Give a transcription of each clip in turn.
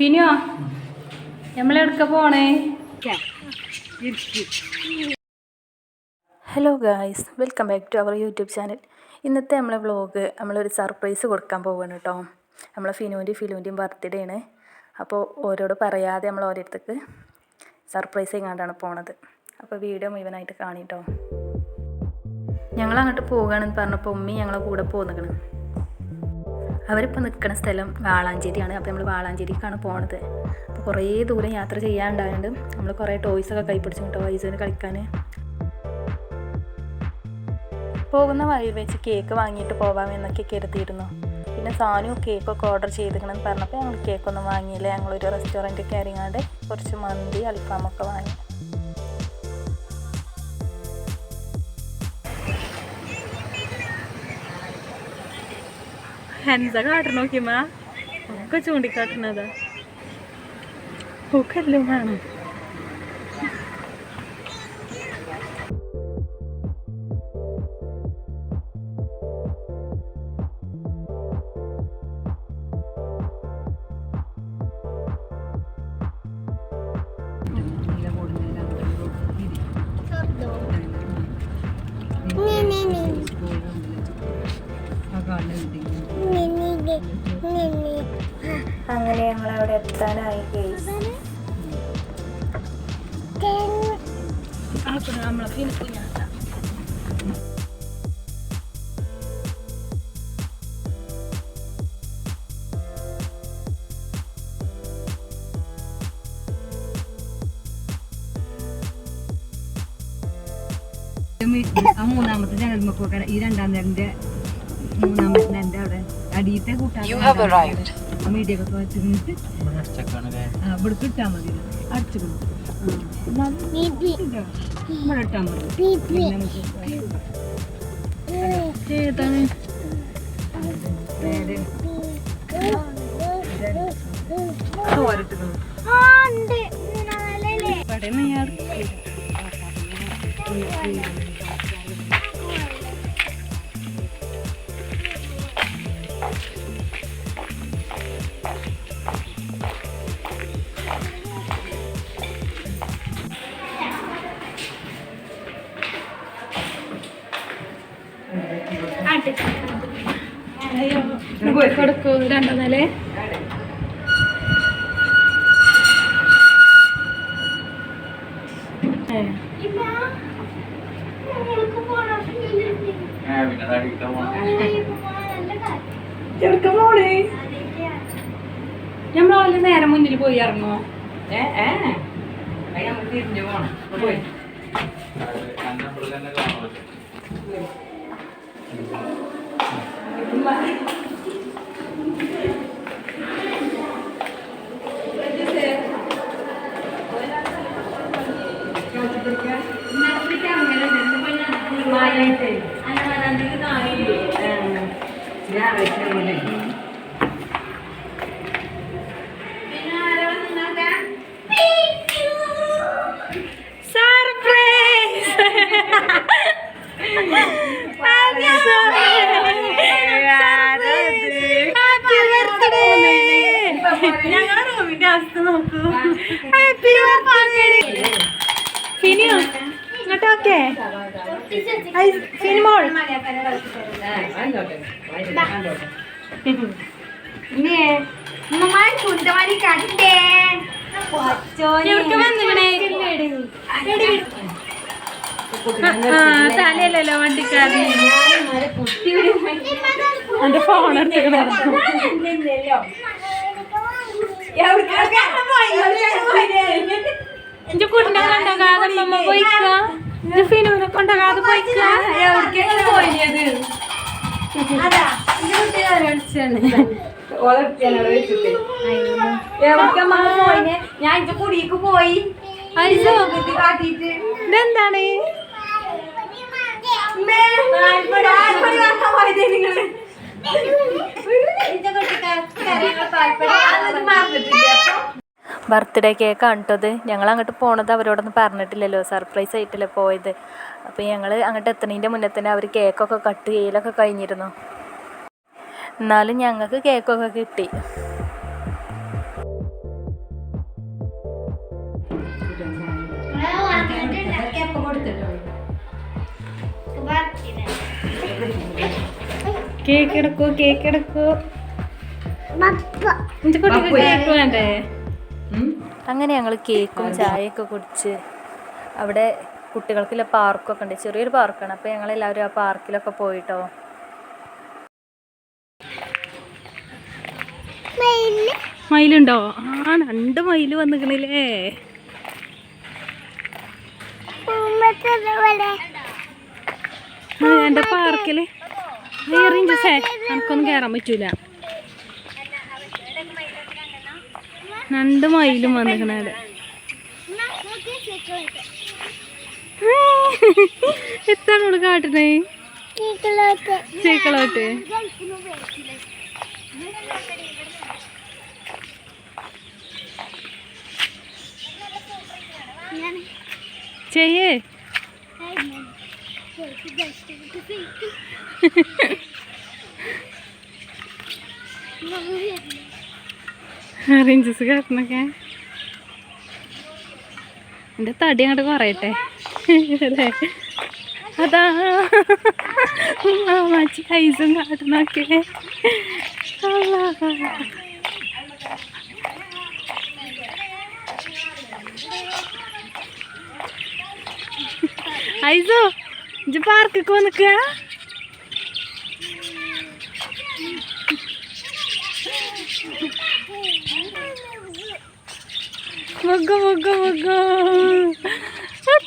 Fino നമ്മളെടുക്ക പോണേ? Hello guys welcome back to our YouTube channel ഇന്നത്തെ നമ്മളെ വ്ളോഗ് നമ്മളൊരു സർപ്രൈസ് കൊടുക്കാൻ പോവുകയാണ് കേട്ടോ നമ്മളെ ഫിനുവിന്റെയും ഫിലുവിന്റെയും ബർത്ത്ഡേ ആണ് അപ്പോൾ ഓരോട് പറയാതെ നമ്മൾ ഓരോരുത്തർക്ക് സർപ്രൈസ് എങ്ങാണ്ടാണ് പോണത്. അപ്പോൾ വീഡിയോ മുഴുവനായിട്ട് കാണിട്ടോ ഞങ്ങൾ അങ്ങോട്ട് പോവുകയാണെന്ന് പറഞ്ഞപ്പോൾ ഉമ്മി ഞങ്ങളെ കൂടെ പോന്നിക്കണം. അവരിപ്പോൾ നിൽക്കുന്ന സ്ഥലം വാളാഞ്ചേരിയാണ്. അപ്പോൾ നമ്മൾ വാളാഞ്ചേരിക്കാണ് പോണത്. അപ്പോൾ കുറേ ദൂരം യാത്ര ചെയ്യാനുണ്ടായതുകൊണ്ട് നമ്മൾ കുറേ ടോയ്സൊക്കെ കൈപ്പിടിച്ചു ടോയ്സിന് കളിക്കാൻ പോകുന്ന വഴി വെച്ച് കേക്ക് വാങ്ങിയിട്ട് പോവാമെന്നൊക്കെ കരുതിയിരുന്നു. പിന്നെ സാനു കേക്കൊക്കെ ഓർഡർ ചെയ്തിരിക്കണമെന്ന് പറഞ്ഞപ്പോൾ ഞങ്ങൾ കേക്കൊന്നും വാങ്ങിയില്ല. ഞങ്ങളൊരു റെസ്റ്റോറന്റ് കയറിങ്ങാണ്ട് കുറച്ച് മന്തി അൽഫാമൊക്കെ വാങ്ങി. ഹൻസ കാട്ടണ നോക്കിയമ്മ. ഒക്കെ ചൂണ്ടിക്കാട്ടുന്നതാ പൂക്കെല്ലാം വേണം അങ്ങനെ ഞങ്ങൾ അവിടെ എത്താനായി മൂന്നാമത്തെ ജനൽമക്കൊക്കെ ഈ രണ്ടാം നേരന്റെ മൂന്നാമത്തെ നേരന്റെ അവിടെ. അടിയത്തെ കൂട്ടാൻ ആ മീഡിയൊക്കെ വെച്ചിട്ട് ആ ഇവിടെ ഇട്ടാ മതി. അടിച്ചു കൊടുക്കും. ഇവിടെ ഇട്ടാ മതി. നമുക്ക് ഏതാണ്? നേരെ ചോരിട്ടിരുന്നു ഇവിടെ നെയ്യാർ കൊടുക്കൂ രണ്ടു നില നമ്മളെ നേരെ മുന്നിൽ പോയി ഇറങ്ങോ ഏ ഏ നമുക്ക് തിരിഞ്ഞു പോണം പോയി ഞാൻ വെച്ചിരുന്നില്ലേ ഞങ്ങളുടെ റൂമിന്റെ അവസ്ഥ നോക്കൂ? ഫിനിയോ ഇങ്ങോട്ട് ഓക്കെ ഫിനിമോൾ. എവിടേക്ക് വന്നിക്കണേ തലയല്ലല്ലോ വണ്ടിക്കാരൻ. എന്റെ ഫോൺ എടുത്തിക്കണ എന്റെ കുട്ടിനെ കൊണ്ടാകാതെ അമ്മ പോയിക്ക എന്റെ ഫിനുവിനെ കൊണ്ടാകാതെ പോയിക്ക എവിടേക്കാണ് പോയത് ഞാൻ ഇന്റെ കുടിക്ക് പോയി അയ്യോ കാട്ടിട്ട് ഇതെന്താണ് ബർത്ത്ഡേ കേക്ക് കണ്ടത്. ഞങ്ങൾ അങ്ങോട്ട് പോണത് അവരോടൊന്നും പറഞ്ഞിട്ടില്ലല്ലോ. സർപ്രൈസ് ആയിട്ടല്ലേ പോയത്. അപ്പോൾ ഞങ്ങൾ അങ്ങോട്ട് എത്തണതിന്റെ മുന്നേ തന്നെ അവർ കേക്കൊക്കെ കട്ട് ചെയ്യലൊക്കെ കഴിഞ്ഞിരുന്നു. എന്നാലും ഞങ്ങൾക്ക് കേക്കൊക്കെ കിട്ടി. കേക്ക് എടുക്കൂ കേക്ക് എടുക്കൂ കേക്ക് വേണ്ടേ? അങ്ങനെ ഞങ്ങൾ കേക്കും ചായയൊക്കെ കുടിച്ച് അവിടെ കുട്ടികൾക്കില്ല പാർക്കൊക്കെ ഉണ്ട്. ചെറിയൊരു പാർക്കാണ്. അപ്പോൾ ഞങ്ങളെല്ലാവരും ആ പാർക്കിലൊക്കെ പോയിട്ടോ? മയിലുണ്ടോ? ആ രണ്ട് മയിൽ വന്നിക്കണില്ലേ? എന്റെ പാർക്കിൽ. വേറെ നമുക്കൊന്നും കയറാൻ പറ്റൂല. രണ്ട് മയിലും വന്നിക്കണവിടെ എത്താണ് ഇവിടെ ചെയ്യേ. റിഞ്ചസ് കാട്ടണൊക്കെ എന്റെ തടി അങ്ങോട്ട് കുറയട്ടെ. അല്ലേ അതാ. മാമാച്ചി ഐസും കാട്ടണൊക്കെ. ഐസോ. ഇജ്ജ് പാർക്കൊക്കെ വന്നിക്കുക മുഗ്ഗു മുഗ്ഗു മുഗ്ഗു.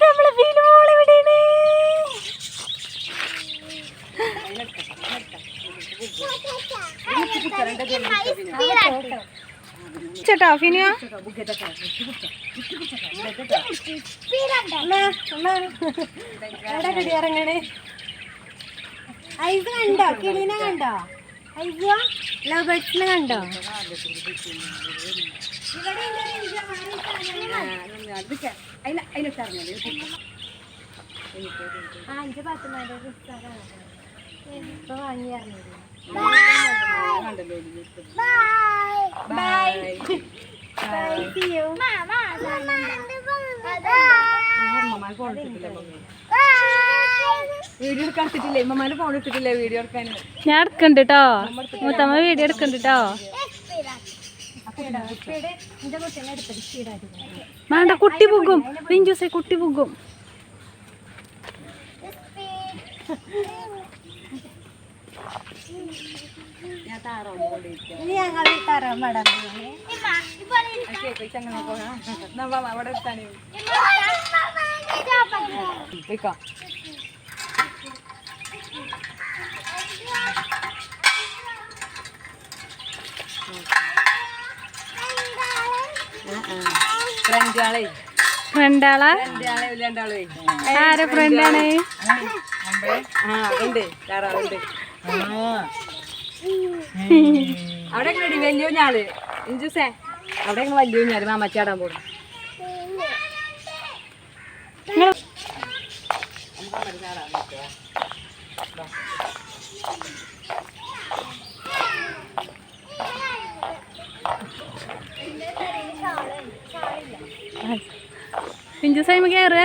നമ്മളെ ഫിനോൾ എവിടെയാണ് ചേട്ടാ ഫിനിയോ? ഇറങ്ങണേ ഐസ് കണ്ടോ? കിളിനെ കണ്ടോ? ഐസ് ലവ് ബേർഡ്സിനെ കണ്ടോ? ആ അഞ്ച് പത്തുമാരുടെ ഇപ്പൊ വാങ്ങിയായിരുന്നു bye bye bye bye you video എടുക്കാൻ ഫോൺ എടുത്തിട്ടില്ലേ വീഡിയോ എടുക്കാൻ ഞാൻ എടുക്കണ്ട് കേട്ടോ മൂത്തമ്മ വീഡിയോ എടുക്കണ്ട് കേട്ടോ വേണ്ട കുട്ടി പുകും റിഞ്ചൂസെ കുട്ടി പോകും ഞങ്ങൾ തരാൻ പടങ്ങി അവിടെ പോയിക്കോ ഫ്രണ്ടാളെ. ഫ്രണ്ടാളാ? ഫ്രണ്ടാളെ രണ്ടാളെ ആരെ ഫ്രണ്ടാണ്? ആ ഉണ്ട്. ധാരാളുണ്ട് അവിടെ എങ്ങനെ വലിയ ഞാൾ ഇഞ്ചുസേ. അവിടെ എങ്ങനെ വലിയ ഞാൾ മാമച്ചാടാൻ പോകും റിഞ്ചൂസൈമ കയറുക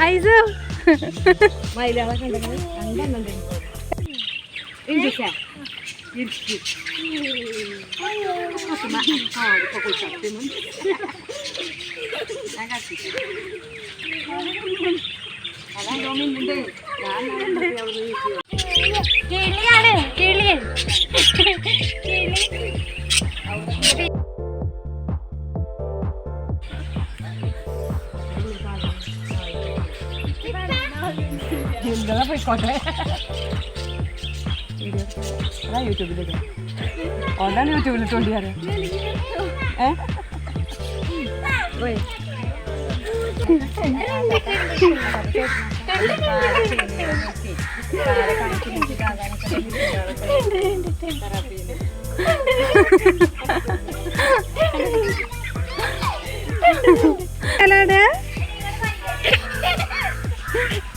ഐസു. ആ ഇപ്പൊ കുളിച്ചു. ഞാൻ പോയിക്കോട്ടെ അതാ യൂട്യൂബിലിടുക ഓണ്ടാണ് യൂട്യൂബിലിട്ടോണ്ടി പറയാം ഏ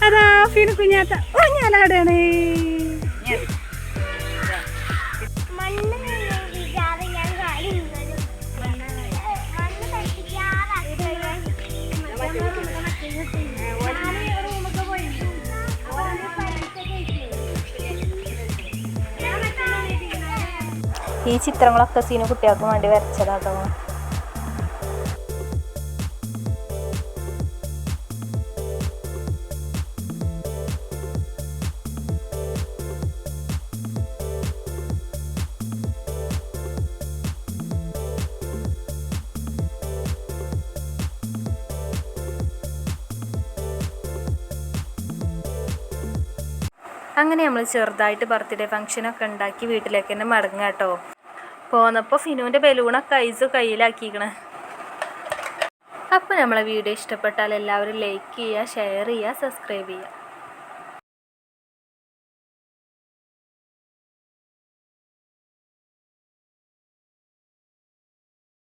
അതാ ഫീന് കുഞ്ഞാത്ത. ഞാനാടാണ് ഈ ചിത്രങ്ങളൊക്കെ സീന കുട്ടികൾക്ക് വേണ്ടി വരച്ചതാട്ടോ. അങ്ങനെ നമ്മൾ ചെറുതായിട്ട് ബർത്ത്ഡേ ഫംഗ്ഷനൊക്കെ ഉണ്ടാക്കി വീട്ടിലേക്ക് തന്നെ മടങ്ങുക കേട്ടോ. പോന്നപ്പോൾ ഫിനുവിന്റെ ബലൂണൊക്കെ ഐസ് കയ്യിലാക്കിക്കണേ അപ്പോൾ നമ്മളെ വീഡിയോ ഇഷ്ടപ്പെട്ടാൽ എല്ലാവരും ലൈക്ക് ചെയ്യുക ഷെയർ ചെയ്യുക സബ്സ്ക്രൈബ് ചെയ്യുക.